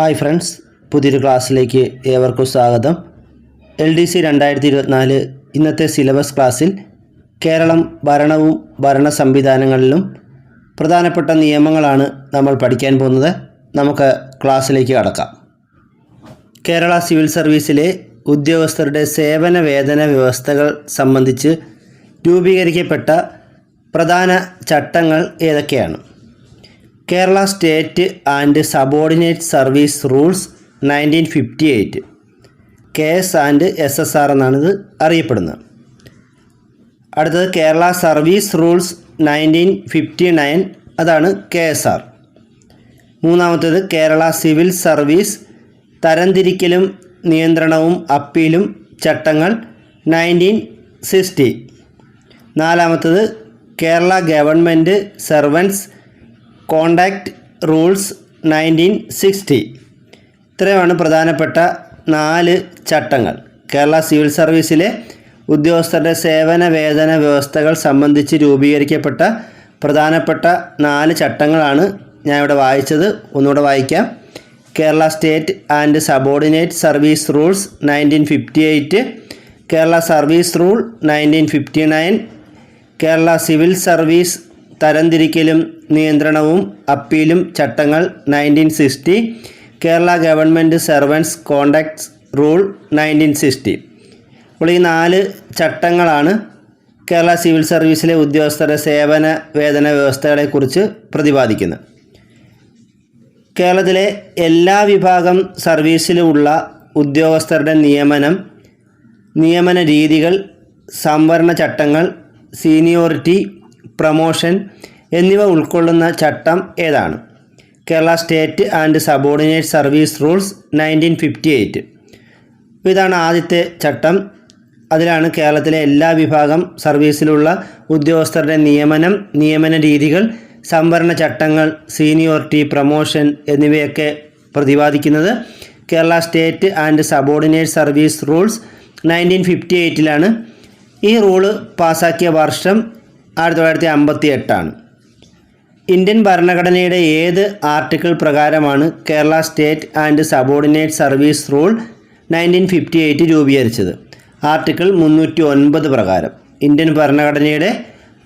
Hi friends പുതിയൊരു ക്ലാസ്സിലേക്ക് ഏവർക്കും സ്വാഗതം. എൽ ഡി സി രണ്ടായിരത്തി ഇരുപത്തിനാല് ഇന്നത്തെ സിലബസ് ക്ലാസ്സിൽ കേരളം ഭരണവും ഭരണ സംവിധാനങ്ങളിലും പ്രധാനപ്പെട്ട നിയമങ്ങളാണ് നമ്മൾ പഠിക്കാൻ പോകുന്നത്. നമുക്ക് ക്ലാസ്സിലേക്ക് കടക്കാം. കേരള സിവിൽ സർവീസിലെ ഉദ്യോഗസ്ഥരുടെ സേവന വേതന വ്യവസ്ഥകൾ സംബന്ധിച്ച് രൂപീകരിക്കപ്പെട്ട പ്രധാന ചട്ടങ്ങൾ ഏതൊക്കെയാണ്? Kerala state and subordinate service rules nineteen fifty eight K S and S S R എന്നാണിത് അറിയപ്പെടുന്നത്. അടുത്തത് Kerala service rules nineteen fifty nine അതാണ് കെ എസ് ആർ. മൂന്നാമത്തേത് കേരള സിവിൽ സർവീസ് തരംതിരിക്കലും നിയന്ത്രണവും അപ്പീലും ചട്ടങ്ങൾ നയന്റീൻ സിക്സ്റ്റി. നാലാമത്തത് Kerala government servants conduct rules nineteen sixty. ഇത്രയുമാണ് പ്രധാനപ്പെട്ട നാല് ചട്ടങ്ങൾ. കേരള സിവിൽ സർവീസിലെ ഉദ്യോഗസ്ഥരുടെ സേവന വേതന വ്യവസ്ഥകൾ സംബന്ധിച്ച് രൂപീകരിക്കപ്പെട്ട പ്രധാനപ്പെട്ട നാല് ചട്ടങ്ങളാണ് ഞാൻ ഇവിടെ വായിച്ചത്. ഒന്നുകൂടെ വായിക്കാം. Kerala state and subordinate service rules nineteen fifty eight Kerala service rule nineteen fifty nine Kerala civil service തരംതിരിക്കലും നിയന്ത്രണവും അപ്പീലും ചട്ടങ്ങൾ nineteen sixty Kerala government servants conducts rule nineteen sixty അപ്പോൾ ഈ നാല് ചട്ടങ്ങളാണ് കേരള സിവിൽ സർവീസിലെ ഉദ്യോഗസ്ഥരുടെ സേവന വേതന വ്യവസ്ഥകളെക്കുറിച്ച് പ്രതിപാദിക്കുന്നത്. കേരളത്തിലെ എല്ലാ വിഭാഗം സർവീസിലുമുള്ള ഉദ്യോഗസ്ഥരുടെ നിയമനം നിയമന രീതികൾ സംവരണ ചട്ടങ്ങൾ സീനിയോറിറ്റി പ്രമോഷൻ എന്നിവ ഉൾക്കൊള്ളുന്ന ചട്ടം ഏതാണ്? Kerala state and subordinate service rules nineteen fifty eight. ഇതാണ് ആദ്യത്തെ ചട്ടം. അതിലാണ് കേരളത്തിലെ എല്ലാ വിഭാഗം സർവീസിലുള്ള ഉദ്യോഗസ്ഥരുടെ നിയമനം നിയമന രീതികൾ സംവരണ ചട്ടങ്ങൾ സീനിയോറിറ്റി പ്രമോഷൻ എന്നിവയൊക്കെ പ്രതിപാദിക്കുന്നത് Kerala state and subordinate service rules nineteen fifty എയ്റ്റിലാണ്. ഈ റൂൾ പാസാക്കിയ വർഷം ആയിരത്തി തൊള്ളായിരത്തി അമ്പത്തി എട്ടാണ് ഇന്ത്യൻ ഭരണഘടനയുടെ ഏത് ആർട്ടിക്കിൾ പ്രകാരമാണ് Kerala state and subordinate service rule nineteen fifty eight രൂപീകരിച്ചത്? ആർട്ടിക്കിൾ മുന്നൂറ്റി ഒൻപത് പ്രകാരം. ഇന്ത്യൻ ഭരണഘടനയുടെ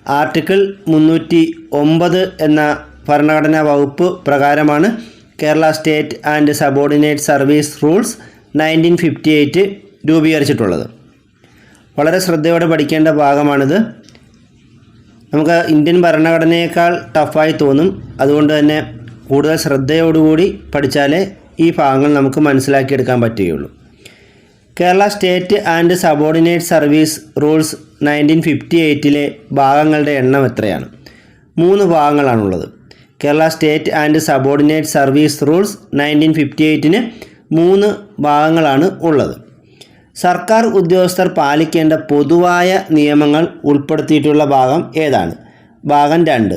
ആർട്ടിക്കിൾ മുന്നൂറ്റി ഒമ്പത് എന്ന ഭരണഘടനാ വകുപ്പ് പ്രകാരമാണ് Kerala state and subordinate service rules nineteen fifty eight രൂപീകരിച്ചിട്ടുള്ളത്. വളരെ ശ്രദ്ധയോടെ പഠിക്കേണ്ട ഭാഗമാണിത്. നമുക്ക് ഇന്ത്യൻ ഭരണഘടനയേക്കാൾ ടഫായി തോന്നും. അതുകൊണ്ട് തന്നെ കൂടുതൽ ശ്രദ്ധയോടുകൂടി പഠിച്ചാലേ ഈ ഭാഗങ്ങൾ നമുക്ക് മനസ്സിലാക്കിയെടുക്കാൻ പറ്റുകയുള്ളൂ. Kerala state and subordinate service rules nineteen fifty എയ്റ്റിലെ ഭാഗങ്ങളുടെ എണ്ണം എത്രയാണ്? മൂന്ന് ഭാഗങ്ങളാണുള്ളത്. Kerala state and subordinate service rules nineteen fifty എയ്റ്റിന് മൂന്ന് ഭാഗങ്ങളാണ് ഉള്ളത്. സർക്കാർ ഉദ്യോഗസ്ഥർ പാലിക്കേണ്ട പൊതുവായ നിയമങ്ങൾ ഉൾപ്പെടുത്തിയിട്ടുള്ള ഭാഗം ഏതാണ്? ഭാഗം രണ്ട്.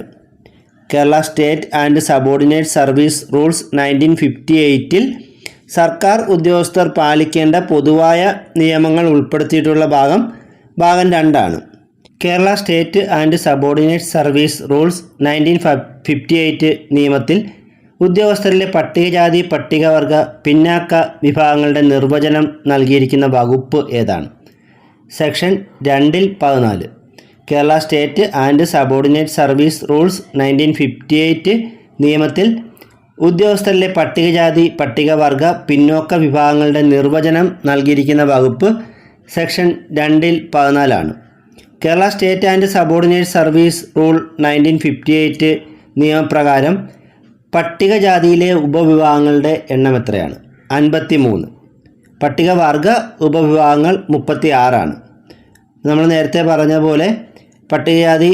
Kerala state and subordinate service rules nineteen fifty എയ്റ്റിൽ സർക്കാർ ഉദ്യോഗസ്ഥർ പാലിക്കേണ്ട പൊതുവായ നിയമങ്ങൾ ഉൾപ്പെടുത്തിയിട്ടുള്ള ഭാഗം ഭാഗം രണ്ടാണ്. Kerala state and subordinate service rules nineteen fifty eight നിയമത്തിൽ ഉദ്യോഗസ്ഥരിലെ പട്ടികജാതി പട്ടികവർഗ പിന്നാക്ക വിഭാഗങ്ങളുടെ നിർവചനം നൽകിയിരിക്കുന്ന വകുപ്പ് ഏതാണ്? സെക്ഷൻ രണ്ടിൽ പതിനാല്. Kerala state and subordinate service rules nineteen fifty eight നിയമത്തിൽ ഉദ്യോഗസ്ഥരിലെ പട്ടികജാതി പട്ടികവർഗ പിന്നോക്ക വിഭാഗങ്ങളുടെ നിർവചനം നൽകിയിരിക്കുന്ന വകുപ്പ് സെക്ഷൻ രണ്ടിൽ പതിനാലാണ്. Kerala state and subordinate service rule nineteen fifty eight നിയമപ്രകാരം പട്ടികജാതിയിലെ ഉപവിഭാഗങ്ങളുടെ എണ്ണം എത്രയാണ്? അൻപത്തി മൂന്ന് പട്ടികവർഗ ഉപവിഭാഗങ്ങൾ മുപ്പത്തി ആറാണ് നമ്മൾ നേരത്തെ പറഞ്ഞ പോലെ പട്ടികജാതി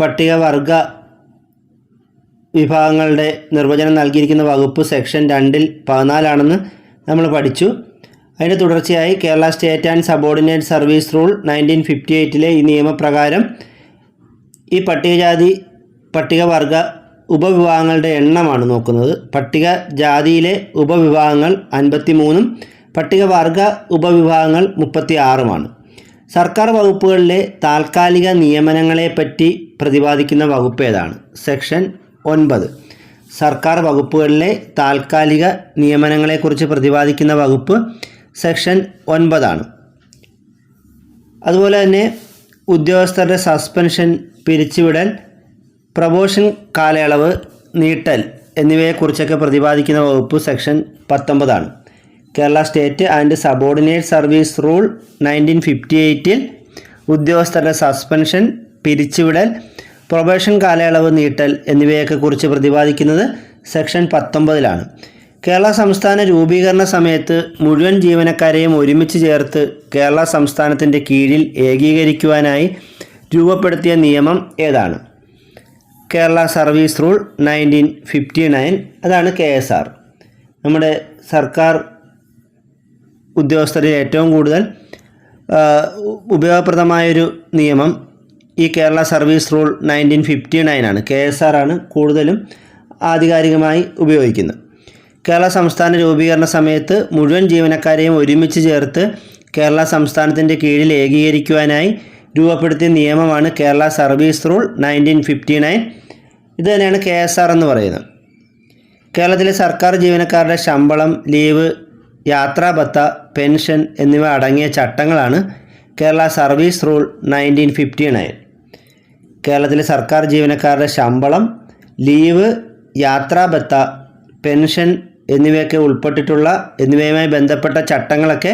പട്ടികവർഗ വിഭാഗങ്ങളുടെ നിർവചനം നൽകിയിരിക്കുന്ന വകുപ്പ് സെക്ഷൻ രണ്ടിൽ പതിനാലാണെന്ന് നമ്മൾ പഠിച്ചു. അതിന്റെ തുടർച്ചയായി Kerala state and subordinate service rule nineteen fifty എയ്റ്റിലെ ഈ നിയമപ്രകാരം ഈ പട്ടികജാതി പട്ടികവർഗ ഉപവിഭാഗങ്ങളുടെ എണ്ണമാണ് നോക്കുന്നത്. പട്ടിക ജാതിയിലെ ഉപവിഭാഗങ്ങൾ അൻപത്തി മൂന്നും പട്ടികവർഗ ഉപവിഭാഗങ്ങൾ മുപ്പത്തി ആറുമാണ് സർക്കാർ വകുപ്പുകളിലെ താൽക്കാലിക നിയമനങ്ങളെപ്പറ്റി പ്രതിപാദിക്കുന്ന വകുപ്പ് ഏതാണ്? സെക്ഷൻ ഒൻപത്. സർക്കാർ വകുപ്പുകളിലെ താൽക്കാലിക നിയമനങ്ങളെക്കുറിച്ച് പ്രതിപാദിക്കുന്ന വകുപ്പ് സെക്ഷൻ ഒൻപതാണ്. അതുപോലെ തന്നെ ഉദ്യോഗസ്ഥരുടെ സസ്പെൻഷൻ പിരിച്ചുവിടൽ പ്രമോഷൻ കാലയളവ് നീട്ടൽ എന്നിവയെക്കുറിച്ചൊക്കെ പ്രതിപാദിക്കുന്ന വകുപ്പ് section പത്തൊമ്പതാണ്. Kerala state and subordinate service rule nineteen fifty എയ്റ്റിൽ ഉദ്യോഗസ്ഥരുടെ സസ്പെൻഷൻ പിരിച്ചുവിടൽ പ്രൊബേഷൻ കാലയളവ് നീട്ടൽ എന്നിവയൊക്കെ കുറിച്ച് പ്രതിപാദിക്കുന്നത് സെക്ഷൻ പത്തൊമ്പതിലാണ്. കേരള സംസ്ഥാന രൂപീകരണ സമയത്ത് മുഴുവൻ ജീവനക്കാരെയും ഒരുമിച്ച് ചേർത്ത് കേരള സംസ്ഥാനത്തിന്റെ കീഴിൽ ഏകീകരിക്കുവാനായി രൂപപ്പെടുത്തിയ നിയമം ഏതാണ്? Kerala service rule nineteen fifty nine അതാണ് കെ എസ് ആർ. നമ്മുടെ സർക്കാർ ഉദ്യോഗസ്ഥരിൽ ഏറ്റവും കൂടുതൽ ഉപയോഗപ്രദമായൊരു നിയമം ഈ Kerala service rule nineteen fifty nine ആണ്. കെ എസ് ആർ ആണ് കൂടുതലും ആധികാരികമായി ഉപയോഗിക്കുന്നത്. കേരള സംസ്ഥാന രൂപീകരണ സമയത്ത് മുഴുവൻ ജീവനക്കാരെയും ഒരുമിച്ച് ചേർത്ത് കേരള സംസ്ഥാനത്തിന്റെ കീഴിൽ ഏകീകരിക്കുവാനായി രൂപപ്പെടുത്തിയ നിയമമാണ് Kerala service rule nineteen fifty nine. ഇത് തന്നെയാണ് കെ എസ് ആർ എന്ന് പറയുന്നത്. കേരളത്തിലെ സർക്കാർ ജീവനക്കാരുടെ ശമ്പളം ലീവ് യാത്രാഭത്ത പെൻഷൻ എന്നിവ അടങ്ങിയ ചട്ടങ്ങളാണ് Kerala service rule nineteen fifty nine. കേരളത്തിലെ സർക്കാർ ജീവനക്കാരുടെ ശമ്പളം ലീവ് യാത്രാഭത്ത പെൻഷൻ എന്നിവയൊക്കെ ഉൾപ്പെട്ടിട്ടുള്ള എന്നിവയുമായി ബന്ധപ്പെട്ട ചട്ടങ്ങളൊക്കെ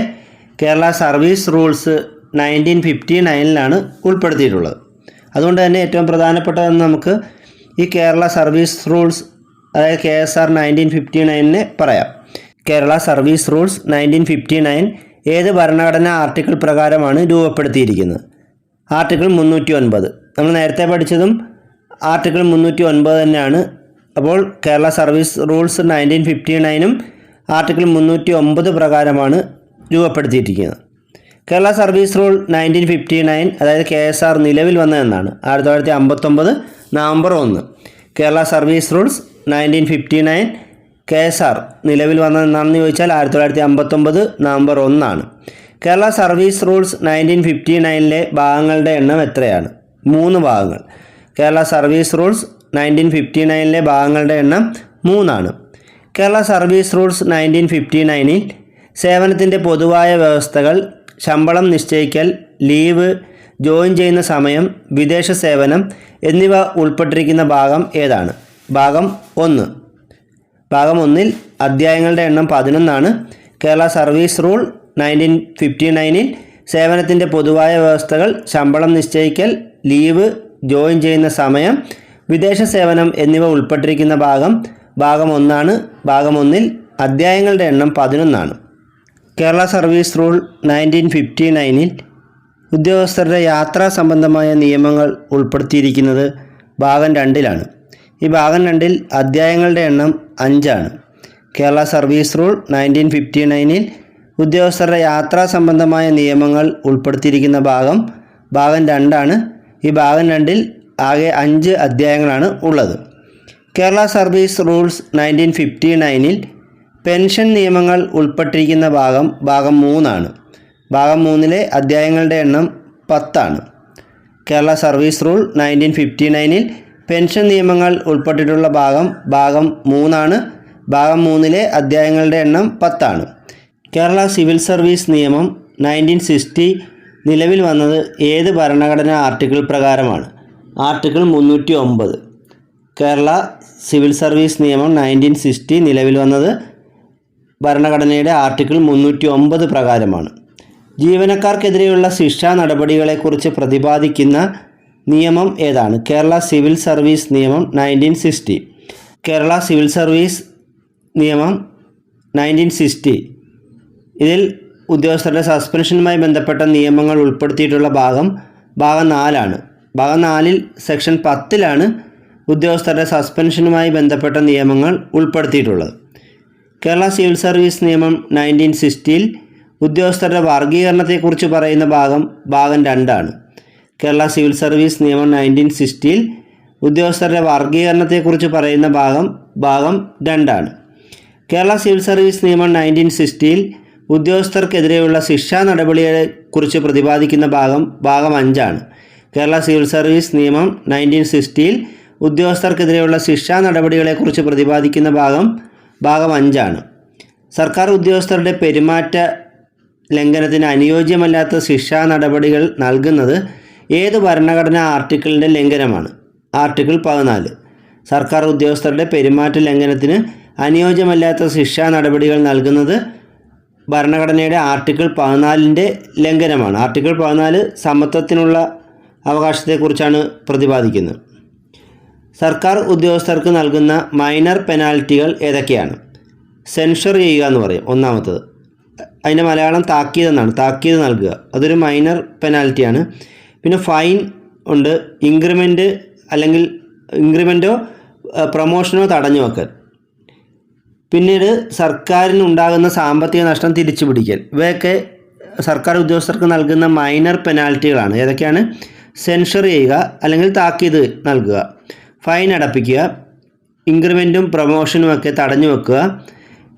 Kerala service rules nineteen fifty നയനിലാണ് ഉൾപ്പെടുത്തിയിട്ടുള്ളത്. അതുകൊണ്ട് തന്നെ ഏറ്റവും പ്രധാനപ്പെട്ടതെന്ന് നമുക്ക് ഈ കേരള സർവീസ് റൂൾസ് അതായത് K S R nineteen fifty നയനിനെ പറയാം. Kerala service rules nineteen fifty nine ഏത് ഭരണഘടനാ ആർട്ടിക്കിൾ പ്രകാരമാണ് രൂപപ്പെടുത്തിയിരിക്കുന്നത്? ആർട്ടിക്കിൾ മുന്നൂറ്റി ഒൻപത് നമ്മൾ നേരത്തെ പഠിച്ചതും ആർട്ടിക്കിൾ മുന്നൂറ്റി ഒൻപത് തന്നെയാണ്. അപ്പോൾ Kerala service rules nineteen fifty നയനും article മുന്നൂറ്റി ഒമ്പത് പ്രകാരമാണ് രൂപപ്പെടുത്തിയിരിക്കുന്നത്. Kerala service rule nineteen fifty nine അതായത് കെ എസ് ആർ നിലവിൽ വന്നതെന്നാണ്. ആയിരത്തി തൊള്ളായിരത്തി അമ്പത്തൊമ്പത് നവംബർ ഒന്ന്. Kerala service rules nineteen fifty nine K S R നിലവിൽ വന്നതെന്നാണെന്ന് ചോദിച്ചാൽ ആയിരത്തി തൊള്ളായിരത്തി അമ്പത്തൊമ്പത് നവംബർ ഒന്നാണ്. Kerala service rules nineteen fifty നയനിലെ ഭാഗങ്ങളുടെ എണ്ണം എത്രയാണ്? മൂന്ന് ഭാഗങ്ങൾ. Kerala service rules nineteen fifty നയനിലെ ഭാഗങ്ങളുടെ എണ്ണം മൂന്നാണ്. Kerala service rules nineteen fifty നയനിൽ സേവനത്തിന്റെ പൊതുവായ വ്യവസ്ഥകൾ ശമ്പളം നിശ്ചയിക്കൽ ലീവ് ജോയിൻ ചെയ്യുന്ന സമയം വിദേശ സേവനം എന്നിവ ഉൾപ്പെട്ടിരിക്കുന്ന ഭാഗം ഏതാണ്? ഭാഗം ഒന്ന്. ഭാഗം ഒന്നിൽ അധ്യായങ്ങളുടെ എണ്ണം പതിനൊന്നാണ്. Kerala service rule nineteen fifty നയനിൽ സേവനത്തിന്റെ പൊതുവായ വ്യവസ്ഥകൾ ശമ്പളം നിശ്ചയിക്കൽ ലീവ് ജോയിൻ ചെയ്യുന്ന സമയം വിദേശ സേവനം എന്നിവ ഉൾപ്പെട്ടിരിക്കുന്ന ഭാഗം ഭാഗം ഒന്നാണ്. ഭാഗം ഒന്നിൽ അധ്യായങ്ങളുടെ എണ്ണം പതിനൊന്നാണ്. Kerala service rule nineteen fifty നയനിൽ ഉദ്യോഗസ്ഥരുടെ യാത്രാ സംബന്ധമായ നിയമങ്ങൾ ഉൾപ്പെടുത്തിയിരിക്കുന്നത് ഭാഗം രണ്ടിലാണ്. ഈ ഭാഗം രണ്ടിൽ അധ്യായങ്ങളുടെ എണ്ണം അഞ്ചാണ്. Kerala service rule nineteen fifty നയനിൽ ഉദ്യോഗസ്ഥരുടെ യാത്രാ സംബന്ധമായ നിയമങ്ങൾ ഉൾപ്പെടുത്തിയിരിക്കുന്ന ഭാഗം ഭാഗം രണ്ടാണ്. ഈ ഭാഗം രണ്ടിൽ ആകെ അഞ്ച് അധ്യായങ്ങളാണ് ഉള്ളത്. Kerala service rules nineteen fifty നയനിൽ pension നിയമങ്ങൾ ഉൾപ്പെട്ടിരിക്കുന്ന ഭാഗം ഭാഗം മൂന്നാണ്. ഭാഗം മൂന്നിലെ അധ്യായങ്ങളുടെ എണ്ണം പത്താണ്. Kerala service rule nineteen fifty നയനിൽ pension നിയമങ്ങൾ ഉൾപ്പെട്ടിട്ടുള്ള ഭാഗം ഭാഗം മൂന്നാണ്. ഭാഗം മൂന്നിലെ അധ്യായങ്ങളുടെ എണ്ണം പത്താണ്. കേരള സിവിൽ സർവീസ് നിയമം നയന്റീൻ സിക്സ്റ്റി നിലവിൽ വന്നത് ഏത് ഭരണഘടനാ ആർട്ടിക്കിൾ പ്രകാരമാണ്? ആർട്ടിക്കിൾ മുന്നൂറ്റി ഒമ്പത്. കേരള സിവിൽ സർവീസ് നിയമം നയന്റീൻ സിക്സ്റ്റി നിലവിൽ വന്നത് ഭരണഘടനയുടെ ആർട്ടിക്കിൾ മുന്നൂറ്റി ഒമ്പത് പ്രകാരമാണ്. ജീവനക്കാർക്കെതിരെയുള്ള ശിക്ഷാ നടപടികളെക്കുറിച്ച് പ്രതിപാദിക്കുന്ന നിയമം ഏതാണ്? കേരള സിവിൽ സർവീസ് നിയമം nineteen sixty. Kerala civil service നിയമം നയന്റീൻ സിക്സ്റ്റി. ഇതിൽ ഉദ്യോഗസ്ഥരുടെ സസ്പെൻഷനുമായി ബന്ധപ്പെട്ട നിയമങ്ങൾ ഉൾപ്പെടുത്തിയിട്ടുള്ള ഭാഗം ഭാഗം നാലാണ്. ഭാഗം നാലിൽ സെക്ഷൻ പത്തിലാണ് ഉദ്യോഗസ്ഥരുടെ സസ്പെൻഷനുമായി ബന്ധപ്പെട്ട നിയമങ്ങൾ ഉൾപ്പെടുത്തിയിട്ടുള്ളത്. കേരള സിവിൽ സർവീസ് നിയമം നയന്റീൻ സിക്സ്റ്റിയിൽ ഉദ്യോഗസ്ഥരുടെ വർഗീകരണത്തെക്കുറിച്ച് പറയുന്ന ഭാഗം ഭാഗം രണ്ടാണ്. കേരള സിവിൽ സർവീസ് നിയമം നയന്റീൻ സിക്സ്റ്റിയിൽ ഉദ്യോഗസ്ഥരുടെ വർഗീകരണത്തെക്കുറിച്ച് പറയുന്ന ഭാഗം ഭാഗം രണ്ടാണ്. കേരള സിവിൽ സർവീസ് നിയമം നയന്റീൻ സിക്സ്റ്റിയിൽ ഉദ്യോഗസ്ഥർക്കെതിരെയുള്ള ശിക്ഷാ നടപടികളെക്കുറിച്ച് പ്രതിപാദിക്കുന്ന ഭാഗം ഭാഗം അഞ്ചാണ്. കേരള സിവിൽ സർവീസ് നിയമം നയന്റീൻ സിക്സ്റ്റിയിൽ ഉദ്യോഗസ്ഥർക്കെതിരെയുള്ള ശിക്ഷാ നടപടികളെക്കുറിച്ച് പ്രതിപാദിക്കുന്ന ഭാഗം ഭാഗം അഞ്ചാണ്. സർക്കാർ ഉദ്യോഗസ്ഥരുടെ പെരുമാറ്റ ലംഘനത്തിന് അനുയോജ്യമല്ലാത്ത ശിക്ഷാ നടപടികൾ നൽകുന്നത് ഏത് ഭരണഘടനാ ആർട്ടിക്കിളിന്റെ ലംഘനമാണ്? ആർട്ടിക്കിൾ പതിനാല്. സർക്കാർ ഉദ്യോഗസ്ഥരുടെ പെരുമാറ്റ ലംഘനത്തിന് അനുയോജ്യമല്ലാത്ത ശിക്ഷാ നടപടികൾ നൽകുന്നത് ഭരണഘടനയുടെ ആർട്ടിക്കിൾ പതിനാലിന്റെ ലംഘനമാണ്. ആർട്ടിക്കിൾ പതിനാല് സമത്വത്തിനുള്ള അവകാശത്തെക്കുറിച്ചാണ് പ്രതിപാദിക്കുന്നത്. സർക്കാർ ഉദ്യോഗസ്ഥർക്ക് നൽകുന്ന മൈനർ പെനാൽറ്റികൾ ഏതൊക്കെയാണ്? സെൻഷർ ചെയ്യുക എന്ന് പറയും. ഒന്നാമത്തത്. അതിന്റെ മലയാളം താക്കീത് എന്നാണ് താക്കീത് നൽകുക. അതൊരു മൈനർ പെനാൽറ്റിയാണ്. പിന്നെ ഫൈൻ ഉണ്ട്. ഇൻക്രിമെന്റ് അല്ലെങ്കിൽ ഇൻക്രിമെന്റോ പ്രൊമോഷനോ തടഞ്ഞു വെക്കൽ. പിന്നീട് സർക്കാരിന് ഉണ്ടാകുന്ന സാമ്പത്തിക നഷ്ടം തിരിച്ചു പിടിക്കൽ. ഇവയൊക്കെ സർക്കാർ ഉദ്യോഗസ്ഥർക്ക് നൽകുന്ന മൈനർ പെനാൽറ്റികളാണ്. ഏതൊക്കെയാണ്? സെൻഷർ ചെയ്യുക അല്ലെങ്കിൽ താക്കീത് നൽകുക. ഫൈൻ അടപ്പിക്കുക ഇൻക്രിമെന്റും പ്രൊമോഷനും ഒക്കെ തടഞ്ഞു വെക്കുക.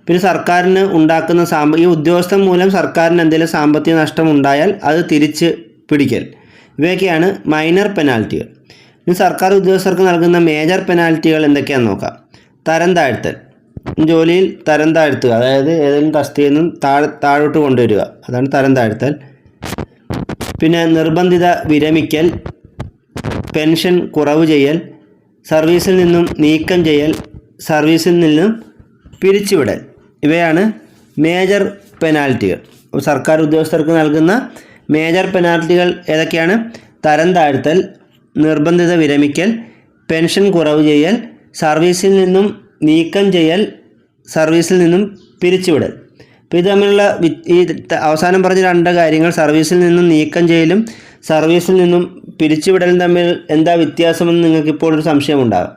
പിന്നെ സർക്കാരിന് ഉണ്ടാക്കുന്ന സാമ്പ ഈ ഉദ്യോഗസ്ഥൻ മൂലം സർക്കാരിന് എന്തെങ്കിലും സാമ്പത്തിക നഷ്ടം ഉണ്ടായാൽ അത് തിരിച്ച് പിടിക്കൽ. ഇവയൊക്കെയാണ് മൈനർ പെനാൽറ്റികൾ ഇനി സർക്കാർ ഉദ്യോഗസ്ഥർക്ക് നൽകുന്ന മേജർ പെനാൽറ്റികൾ എന്തൊക്കെയാണെന്ന് നോക്കാം. തരം താഴ്ത്തൽ. ജോലിയിൽ തരം താഴ്ത്തുക അതായത് ഏതെങ്കിലും തസ്തിയിൽ നിന്നും താഴ് താഴോട്ട് കൊണ്ടുവരിക. അതാണ് തരം താഴ്ത്തൽ. പിന്നെ നിർബന്ധിത വിരമിക്കൽ പെൻഷൻ കുറവ് ചെയ്യൽ സർവീസിൽ നിന്നും നീക്കം ചെയ്യൽ സർവീസിൽ നിന്നും പിരിച്ചുവിടൽ. ഇവയാണ് മേജർ പെനാൽറ്റികൾ. സർക്കാർ ഉദ്യോഗസ്ഥർക്ക് നൽകുന്ന മേജർ പെനാൽറ്റികൾ ഏതൊക്കെയാണ്? തരം താഴ്ത്തൽ നിർബന്ധിത വിരമിക്കൽ പെൻഷൻ കുറവ് ചെയ്യൽ സർവീസിൽ നിന്നും നീക്കം ചെയ്യൽ സർവീസിൽ നിന്നും പിരിച്ചുവിടൽ. അപ്പോൾ ഇത് തമ്മിലുള്ള ഈ അവസാനം പറഞ്ഞ രണ്ട് കാര്യങ്ങൾ സർവീസിൽ നിന്നും നീക്കം ചെയ്യലും സർവീസിൽ നിന്നും പിരിച്ചുവിടലും തമ്മിൽ എന്താ വ്യത്യാസമെന്ന് നിങ്ങൾക്കിപ്പോൾ ഒരു സംശയമുണ്ടാകും.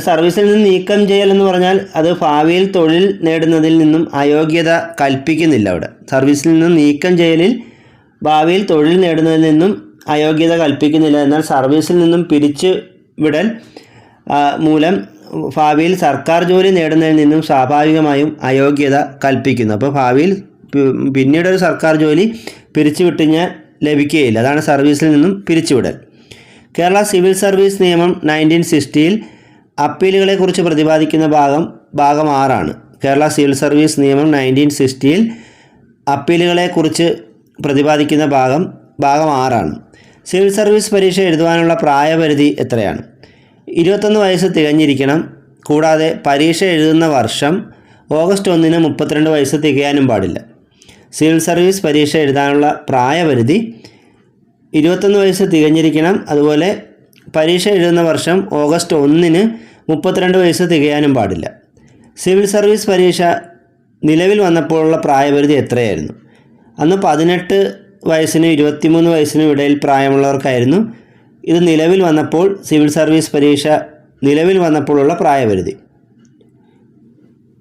സർവീസിൽ നിന്ന് നീക്കം ചെയ്യൽ എന്ന് പറഞ്ഞാൽ അത് ഭാവിയിൽ തൊഴിൽ നേടുന്നതിൽ നിന്നും അയോഗ്യത കൽപ്പിക്കുന്നില്ല അവിടെ. സർവീസിൽ നിന്ന് നീക്കം ചെയ്യലിൽ ഭാവിയിൽ തൊഴിൽ നേടുന്നതിൽ നിന്നും അയോഗ്യത കൽപ്പിക്കുന്നില്ല. എന്നാൽ സർവീസിൽ നിന്നും പിരിച്ചു വിടൽ മൂലം ഭാവിയിൽ സർക്കാർ ജോലി നേടുന്നതിൽ നിന്നും സ്വാഭാവികമായും അയോഗ്യത കൽപ്പിക്കുന്നു. അപ്പോൾ ഭാവിയിൽ പിന്നീടൊരു സർക്കാർ ജോലി പിരിച്ചുവിട്ടിഞ്ഞാൽ ലഭിക്കുകയില്ല. അതാണ് സർവീസിൽ നിന്നും പിരിച്ചുവിടൽ. കേരള സിവിൽ സർവീസ് നിയമം നയന്റീൻ സിക്സ്റ്റിയിൽ അപ്പീലുകളെക്കുറിച്ച് പ്രതിപാദിക്കുന്ന ഭാഗം ഭാഗം ആറാണ്. കേരള സിവിൽ സർവീസ് നിയമം നയന്റീൻ സിക്സ്റ്റിയിൽ അപ്പീലുകളെക്കുറിച്ച് പ്രതിപാദിക്കുന്ന ഭാഗം ഭാഗം ആറാണ്. സിവിൽ സർവീസ് പരീക്ഷ എഴുതുവാനുള്ള പ്രായപരിധി എത്രയാണ്? ഇരുപത്തൊന്ന് വയസ്സ് തികഞ്ഞിരിക്കണം. കൂടാതെ പരീക്ഷ എഴുതുന്ന വർഷം ഓഗസ്റ്റ് ഒന്നിന് മുപ്പത്തിരണ്ട് വയസ്സ് തികയാനും പാടില്ല. സിവിൽ സർവീസ് പരീക്ഷ എഴുതാനുള്ള പ്രായപരിധി ഇരുപത്തൊന്ന് വയസ്സ് തികഞ്ഞിരിക്കണം. അതുപോലെ പരീക്ഷ എഴുതുന്ന വർഷം ഓഗസ്റ്റ് ഒന്നിന് മുപ്പത്തിരണ്ട് വയസ്സ് തികയാനും പാടില്ല. സിവിൽ സർവീസ് പരീക്ഷ നിലവിൽ വന്നപ്പോഴുള്ള പ്രായപരിധി എത്രയായിരുന്നു? അന്ന് പതിനെട്ട് വയസ്സിനും ഇരുപത്തിമൂന്ന് വയസ്സിനും ഇടയിൽ പ്രായമുള്ളവർക്കായിരുന്നു ഇത് നിലവിൽ വന്നപ്പോൾ സിവിൽ സർവീസ് പരീക്ഷ നിലവിൽ വന്നപ്പോഴുള്ള പ്രായപരിധി.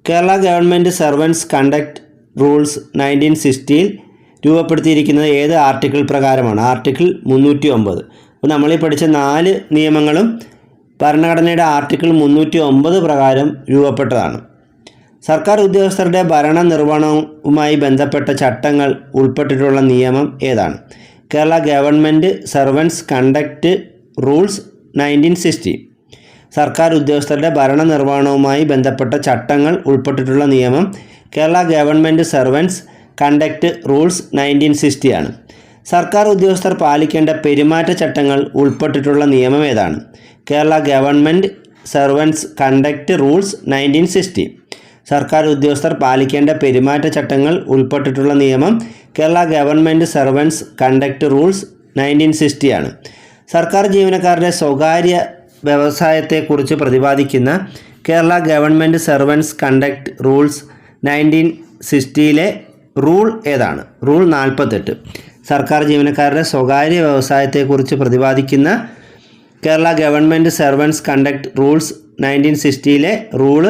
Kerala government servants conduct rules nineteen സിക്സ്റ്റിയിൽ രൂപപ്പെടുത്തിയിരിക്കുന്നത് ഏത് ആർട്ടിക്കിൾ പ്രകാരമാണ്? ആർട്ടിക്കിൾ മുന്നൂറ്റി ഒമ്പത് അപ്പോൾ നമ്മളീ പഠിച്ച നാല് നിയമങ്ങളും ഭരണഘടനയുടെ ആർട്ടിക്കിൾ മുന്നൂറ്റി ഒമ്പത് പ്രകാരം രൂപപ്പെട്ടതാണ്. സർക്കാർ ഉദ്യോഗസ്ഥരുടെ ഭരണ നിർവഹണവുമായി ബന്ധപ്പെട്ട ചട്ടങ്ങൾ ഉൾപ്പെട്ടിട്ടുള്ള നിയമം ഏതാണ്? Kerala government servants conduct rules nineteen sixty സർക്കാർ ഉദ്യോഗസ്ഥരുടെ ഭരണ നിർവഹണവുമായി ബന്ധപ്പെട്ട ചട്ടങ്ങൾ ഉൾപ്പെട്ടിട്ടുള്ള നിയമം Kerala government servants conduct rules nineteen സിക്സ്റ്റിയാണ് സർക്കാർ ഉദ്യോഗസ്ഥർ പാലിക്കേണ്ട പെരുമാറ്റച്ചട്ടങ്ങൾ ഉൾപ്പെട്ടിട്ടുള്ള നിയമം ഏതാണ്? Kerala government servants conduct rules nineteen sixty സർക്കാർ ഉദ്യോഗസ്ഥർ പാലിക്കേണ്ട പെരുമാറ്റച്ചട്ടങ്ങൾ ഉൾപ്പെട്ടിട്ടുള്ള നിയമം Kerala government servants conduct rules nineteen സിക്സ്റ്റിയാണ് സർക്കാർ ജീവനക്കാരുടെ സ്വകാര്യ വ്യവസായത്തെക്കുറിച്ച് പ്രതിപാദിക്കുന്ന Kerala government servants conduct rules nineteen സിക്സ്റ്റിയിലെ rule ഏതാണ്? റൂൾ നാൽപ്പത്തെട്ട്. സർക്കാർ ജീവനക്കാരുടെ സ്വകാര്യ വ്യവസായത്തെക്കുറിച്ച് പ്രതിപാദിക്കുന്ന Kerala government servants conduct rules nineteen സിക്സ്റ്റിയിലെ rule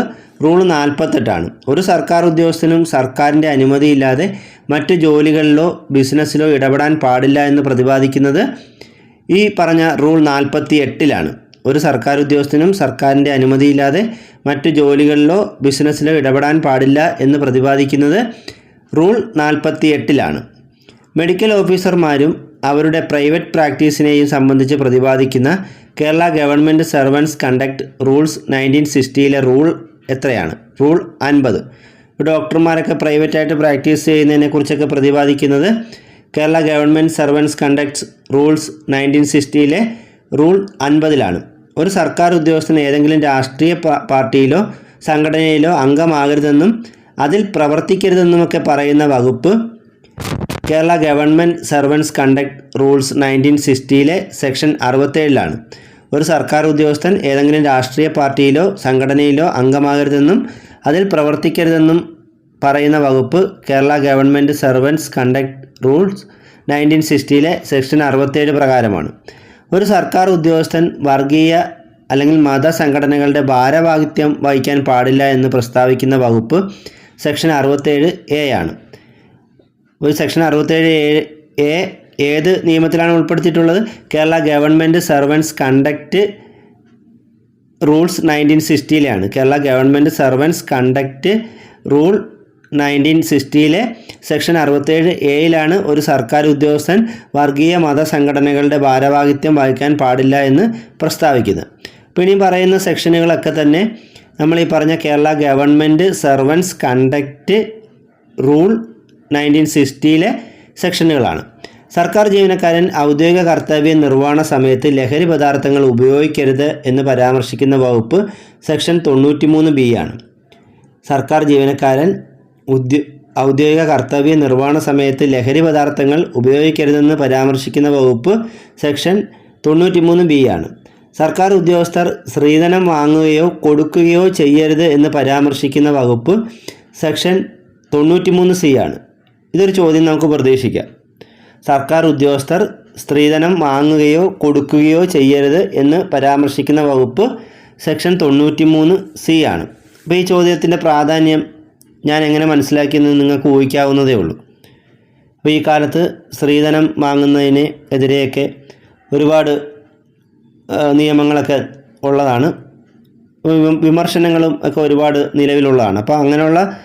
rule നാൽപ്പത്തെട്ടാണ്. ഒരു സർക്കാർ ഉദ്യോഗസ്ഥനും സർക്കാരിന്റെ അനുമതിയില്ലാതെ മറ്റ് ജോലികളിലോ ബിസിനസ്സിലോ ഇടപെടാൻ പാടില്ല എന്ന് പ്രതിപാദിക്കുന്നത് ഈ പറഞ്ഞ റൂൾ നാൽപ്പത്തി എട്ടിലാണ് ഒരു സർക്കാർ ഉദ്യോഗസ്ഥനും സർക്കാരിന്റെ അനുമതിയില്ലാതെ മറ്റ് ജോലികളിലോ ബിസിനസ്സിലോ ഇടപെടാൻ പാടില്ല എന്ന് പ്രതിപാദിക്കുന്നത് റൂൾ നാൽപ്പത്തി എട്ടിലാണ് മെഡിക്കൽ ഓഫീസർമാരും അവരുടെ പ്രൈവറ്റ് പ്രാക്ടീസിനെയും സംബന്ധിച്ച് പ്രതിപാദിക്കുന്ന Kerala government servants conduct rules nineteen സിക്സ്റ്റിയിലെ rule എത്രയാണ്? റൂൾ അൻപത്. ഡോക്ടർമാരൊക്കെ പ്രൈവറ്റായിട്ട് പ്രാക്ടീസ് ചെയ്യുന്നതിനെ കുറിച്ചൊക്കെ പ്രതിപാദിക്കുന്നത് Kerala government servants conducts rules nineteen സിക്സ്റ്റിയിലെ rule അൻപതിലാണ്. ഒരു സർക്കാർ ഉദ്യോഗസ്ഥൻ ഏതെങ്കിലും രാഷ്ട്രീയ പാർട്ടിയിലോ സംഘടനയിലോ അംഗമാകരുതെന്നും അതിൽ പ്രവർത്തിക്കരുതെന്നുമൊക്കെ പറയുന്ന വകുപ്പ് Kerala government servants conduct rules nineteen സിക്സ്റ്റിയിലെ section അറുപത്തേഴിലാണ് ഒരു സർക്കാർ ഉദ്യോഗസ്ഥൻ ഏതെങ്കിലും രാഷ്ട്രീയ പാർട്ടിയിലോ സംഘടനയിലോ അംഗമാകരുതെന്നും അതിൽ പ്രവർത്തിക്കരുതെന്നും പറയുന്ന വകുപ്പ് Kerala government servants conduct rules nineteen സിക്സ്റ്റിയിലെ section അറുപത്തേഴ് പ്രകാരമാണ്. ഒരു സർക്കാർ ഉദ്യോഗസ്ഥൻ വർഗീയ അല്ലെങ്കിൽ മത സംഘടനകളുടെ ഭാരവാഹിത്യം വഹിക്കാൻ പാടില്ല എന്ന് പ്രസ്താവിക്കുന്ന വകുപ്പ് സെക്ഷൻ അറുപത്തേഴ് എ ആണ്. ഒരു സെക്ഷൻ അറുപത്തേഴ് എ ഏത് നിയമത്തിലാണ് ഉൾപ്പെടുത്തിയിട്ടുള്ളത്? Kerala government servants conduct rules nineteen സിക്സ്റ്റിയിലാണ് Kerala government servants conduct rule nineteen സിക്സ്റ്റിയിലെ section അറുപത്തേഴ് എയിലാണ് ഒരു സർക്കാർ ഉദ്യോഗസ്ഥൻ വർഗീയ മത സംഘടനകളുടെ ഭാരവാഹിത്യം വഹിക്കാൻ പാടില്ല എന്ന് പ്രസ്താവിക്കുന്നത്. അപ്പോൾ ഇനി പറയുന്ന സെക്ഷനുകളൊക്കെ തന്നെ നമ്മൾ ഈ പറഞ്ഞ Kerala government servants conduct rule nineteen സിക്സ്റ്റിയിലെ സെക്ഷനുകളാണ്. സർക്കാർ ജീവനക്കാരൻ ഔദ്യോഗിക കർത്തവ്യ നിർവഹണ സമയത്ത് ലഹരി പദാർത്ഥങ്ങൾ ഉപയോഗിക്കരുത് എന്ന് പരാമർശിക്കുന്ന വകുപ്പ് സെക്ഷൻ തൊണ്ണൂറ്റിമൂന്ന് ബി ആണ്. സർക്കാർ ജീവനക്കാരൻ ഉദ്യ ഔദ്യോഗിക കർത്തവ്യ നിർവഹണ സമയത്ത് ലഹരി പദാർത്ഥങ്ങൾ ഉപയോഗിക്കരുതെന്ന് പരാമർശിക്കുന്ന വകുപ്പ് സെക്ഷൻ തൊണ്ണൂറ്റിമൂന്ന് ബി ആണ്. സർക്കാർ ഉദ്യോഗസ്ഥർ സ്ത്രീധനം വാങ്ങുകയോ കൊടുക്കുകയോ ചെയ്യരുത് എന്ന് പരാമർശിക്കുന്ന വകുപ്പ് സെക്ഷൻ തൊണ്ണൂറ്റിമൂന്ന് സി ആണ്. ഇതൊരു ചോദ്യം നമുക്ക് പ്രതീക്ഷിക്കാം. സർക്കാർ ഉദ്യോഗസ്ഥർ സ്ത്രീധനം വാങ്ങുകയോ കൊടുക്കുകയോ ചെയ്യരുത് എന്ന് പരാമർശിക്കുന്ന വകുപ്പ് സെക്ഷൻ തൊണ്ണൂറ്റിമൂന്ന് സി ആണ്. അപ്പോൾ ഈ ചോദ്യത്തിന്റെ പ്രാധാന്യം ഞാൻ എങ്ങനെ മനസ്സിലാക്കിയെന്ന് നിങ്ങൾക്ക് ഊഹിക്കാവുന്നതേ ഉള്ളൂ. അപ്പോൾ ഈ കാലത്ത് സ്ത്രീധനം വാങ്ങുന്നതിന് എതിരെയൊക്കെ ഒരുപാട് നിയമങ്ങളൊക്കെ ഉള്ളതാണ്. വിമർശനങ്ങളും ഒക്കെ ഒരുപാട് നിലവിലുള്ളതാണ്. അപ്പോൾ അങ്ങനെയുള്ള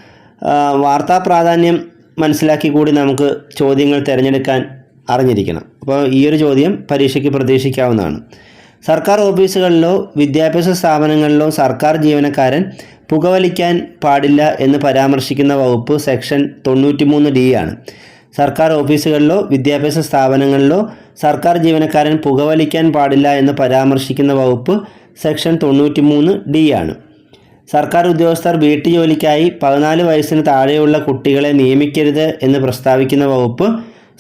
വാർത്താ പ്രാധാന്യം മനസ്സിലാക്കി കൂടി നമുക്ക് ചോദ്യങ്ങൾ തിരഞ്ഞെടുക്കാൻ അറിഞ്ഞിരിക്കണം. അപ്പോൾ ഈ ഒരു ചോദ്യം പരീക്ഷയ്ക്ക് പ്രതീക്ഷിക്കാവുന്നതാണ്. സർക്കാർ ഓഫീസുകളിലോ വിദ്യാഭ്യാസ സ്ഥാപനങ്ങളിലോ സർക്കാർ ജീവനക്കാരൻ പുകവലിക്കാൻ പാടില്ല എന്ന് പരാമർശിക്കുന്ന വകുപ്പ് സെക്ഷൻ തൊണ്ണൂറ്റിമൂന്ന് ഡി ആണ്. സർക്കാർ ഓഫീസുകളിലോ വിദ്യാഭ്യാസ സ്ഥാപനങ്ങളിലോ സർക്കാർ ജീവനക്കാരൻ പുകവലിക്കാൻ പാടില്ല എന്ന് പരാമർശിക്കുന്ന വകുപ്പ് സെക്ഷൻ തൊണ്ണൂറ്റിമൂന്ന് ഡി ആണ്. സർക്കാർ ഉദ്യോഗസ്ഥർ വീട്ടുജോലിക്കായി പതിനാല് വയസ്സിന് താഴെയുള്ള കുട്ടികളെ നിയമിക്കരുത് എന്ന് പ്രസ്താവിക്കുന്ന വകുപ്പ്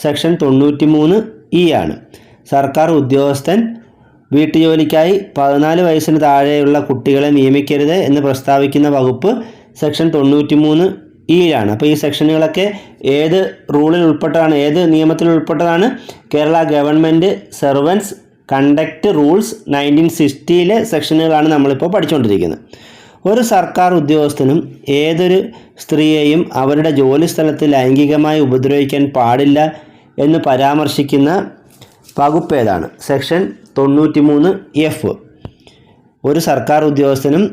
സെക്ഷൻ തൊണ്ണൂറ്റിമൂന്ന് ഇ ആണ്. സർക്കാർ ഉദ്യോഗസ്ഥൻ വീട്ടുജോലിക്കായി പതിനാല് വയസ്സിന് താഴെയുള്ള കുട്ടികളെ നിയമിക്കരുത് എന്ന് പ്രസ്താവിക്കുന്ന വകുപ്പ് സെക്ഷൻ തൊണ്ണൂറ്റി മൂന്ന് ഇയിലാണ് അപ്പോൾ ഈ സെക്ഷനുകളൊക്കെ ഏത് റൂളിൽ ഉൾപ്പെട്ടതാണ് ഏത് നിയമത്തിൽ ഉൾപ്പെട്ടതാണ്? Kerala government servants conduct rules nineteen സിക്സ്റ്റിയിലെ സെക്ഷനുകളാണ് നമ്മളിപ്പോൾ പഠിച്ചുകൊണ്ടിരിക്കുന്നത് ഒരു സർക്കാർ ഉദ്യോഗസ്ഥനും ഏതൊരു സ്ത്രീയെയും അവരുടെ ജോലി സ്ഥലത്ത് ലൈംഗികമായി ഉപദ്രവിക്കാൻ പാടില്ല എന്ന് പരാമർശിക്കുന്ന വകുപ്പ് ഏതാണ്? സെക്ഷൻ തൊണ്ണൂറ്റിമൂന്ന് എഫ് ഒരു സർക്കാർ ഉദ്യോഗസ്ഥനും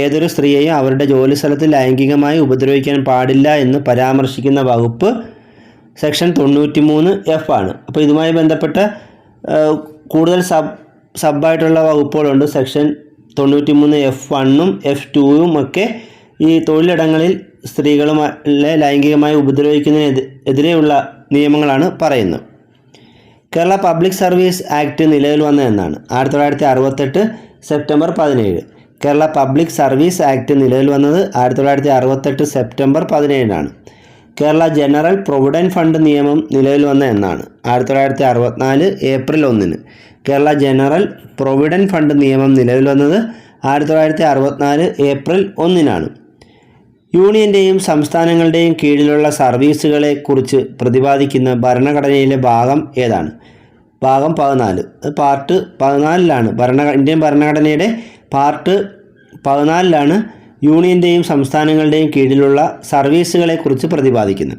ഏതൊരു സ്ത്രീയെയും അവരുടെ ജോലി സ്ഥലത്ത് ലൈംഗികമായി ഉപദ്രവിക്കാൻ പാടില്ല എന്ന് പരാമർശിക്കുന്ന വകുപ്പ് സെക്ഷൻ തൊണ്ണൂറ്റി മൂന്ന് എഫ് ആണ്. അപ്പോൾ ഇതുമായി ബന്ധപ്പെട്ട കൂടുതൽ സബ് സബായിട്ടുള്ള വകുപ്പുകളുണ്ട്. സെക്ഷൻ തൊണ്ണൂറ്റി മൂന്ന് എഫ് വണ്ണും എഫ് ടുവും ഒക്കെ ഈ തൊഴിലിടങ്ങളിൽ സ്ത്രീകളുമായി ലൈംഗികമായി ഉപദ്രവിക്കുന്നതിനെതിരെയുള്ള നിയമങ്ങളാണ് പറയുന്നത്. കേരള പബ്ലിക് സർവീസ് ആക്ട് നിലവിൽ വന്ന എന്നാണ്. ആയിരത്തി തൊള്ളായിരത്തി അറുപത്തെട്ട് സെപ്റ്റംബർ പതിനേഴ്. കേരള പബ്ലിക് സർവീസ് ആക്ട് നിലവിൽ വന്നത് ആയിരത്തി തൊള്ളായിരത്തി അറുപത്തെട്ട് സെപ്റ്റംബർ പതിനേഴിനാണ്. കേരള ജനറൽ പ്രൊവിഡന്റ് ഫണ്ട് നിയമം നിലവിൽ വന്ന എന്നാണ്. ആയിരത്തി തൊള്ളായിരത്തി അറുപത്തിനാല് ഏപ്രിൽ ഒന്നിന്. കേരള ജനറൽ പ്രൊവിഡന്റ് ഫണ്ട് നിയമം നിലവിൽ വന്നത് ആയിരത്തി തൊള്ളായിരത്തി അറുപത്തിനാല് ഏപ്രിൽ ഒന്നിനാണ്. യൂണിയന്റെയും സംസ്ഥാനങ്ങളുടെയും കീഴിലുള്ള സർവീസുകളെ കുറിച്ച് പ്രതിപാദിക്കുന്ന ഭരണഘടനയിലെ ഭാഗം ഏതാണ്? ഭാഗം പതിനാല്. പാർട്ട് പതിനാലിലാണ്. ഭരണ ഇന്ത്യൻ ഭരണഘടനയുടെ പാർട്ട് പതിനാലിലാണ് യൂണിയന്റെയും സംസ്ഥാനങ്ങളുടെയും കീഴിലുള്ള സർവീസുകളെ സർവീസുകളെക്കുറിച്ച് പ്രതിപാദിക്കുന്നത്.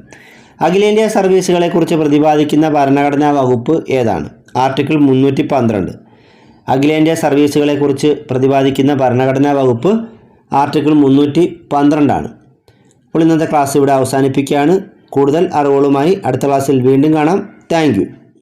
അഖിലേന്ത്യാ സർവീസുകളെക്കുറിച്ച് പ്രതിപാദിക്കുന്ന ഭരണഘടനാ വകുപ്പ് ഏതാണ്? ആർട്ടിക്കിൾ മുന്നൂറ്റി പന്ത്രണ്ട് അഖിലേന്ത്യാ സർവീസുകളെക്കുറിച്ച് പ്രതിപാദിക്കുന്ന ഭരണഘടനാ വകുപ്പ് ആർട്ടിക്കിൾ മുന്നൂറ്റി പന്ത്രണ്ടാണ് അപ്പോൾ ഇന്നത്തെ ക്ലാസ് ഇവിടെ അവസാനിപ്പിക്കുകയാണ്. കൂടുതൽ അറിവുകളുമായി അടുത്ത ക്ലാസ്സിൽ വീണ്ടും കാണാം. താങ്ക്